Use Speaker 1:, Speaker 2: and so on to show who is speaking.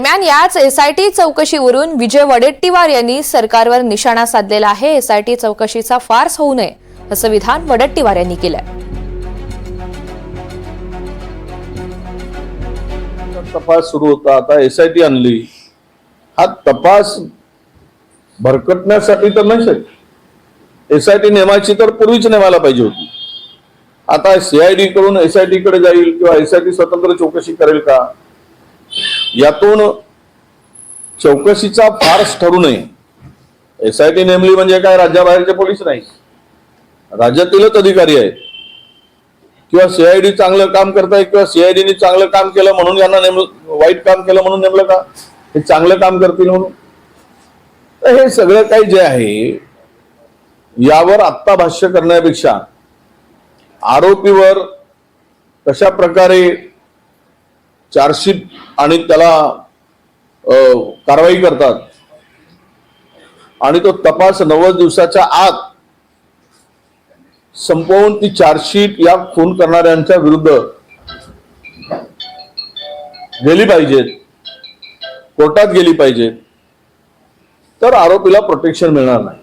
Speaker 1: दरम्यान याच एसआयटी चौकशीवरून विजय वडेट्टीवार यांनी सरकारवर निशाणा साधलेला आहे. एसआयटी चौकशीचा फार्स होऊ नये असं विधान वडेट्टीवार यांनी केलंय.
Speaker 2: तपास सुरू होता. आता एसआयटी आणली. हा तपास भरकटण्यासाठी तर नाही एसआयटी नेमायची तर पूर्वीच नेमायला पाहिजे होती. आता सीआयडी कडून एसआयटी कडे जाईल किंवा एसआयटी स्वतंत्र चौकशी करेल का? यातून चौकशीचा फार्स ठरू नये. एस आय टी नेमली म्हणजे काय? राज्याबाहेरचे पोलीस नाही राज्यातीलच अधिकारी आहेत. किंवा सीआयडी चांगलं काम करताय किंवा सीआयडीने चांगलं काम केलं म्हणून यांना नेमलं वाईट काम केलं म्हणून नेमलं का? हे चांगलं काम करतील म्हणून? तर हे सगळं काही जे आहे यावर आत्ता भाष्य करण्यापेक्षा आरोपीवर कशा प्रकारे चार्जशीट आणि त्याला अं, कारवाई करतात. आणि तो तपास नव्वद दिवसाच्या आत संपवून ती चार्जशीट या खून करणाऱ्यांच्या विरुद्ध गेली पाहिजेत. कोर्टात गेली पाहिजे तर आरोपीला प्रोटेक्शन मिळणार नाही.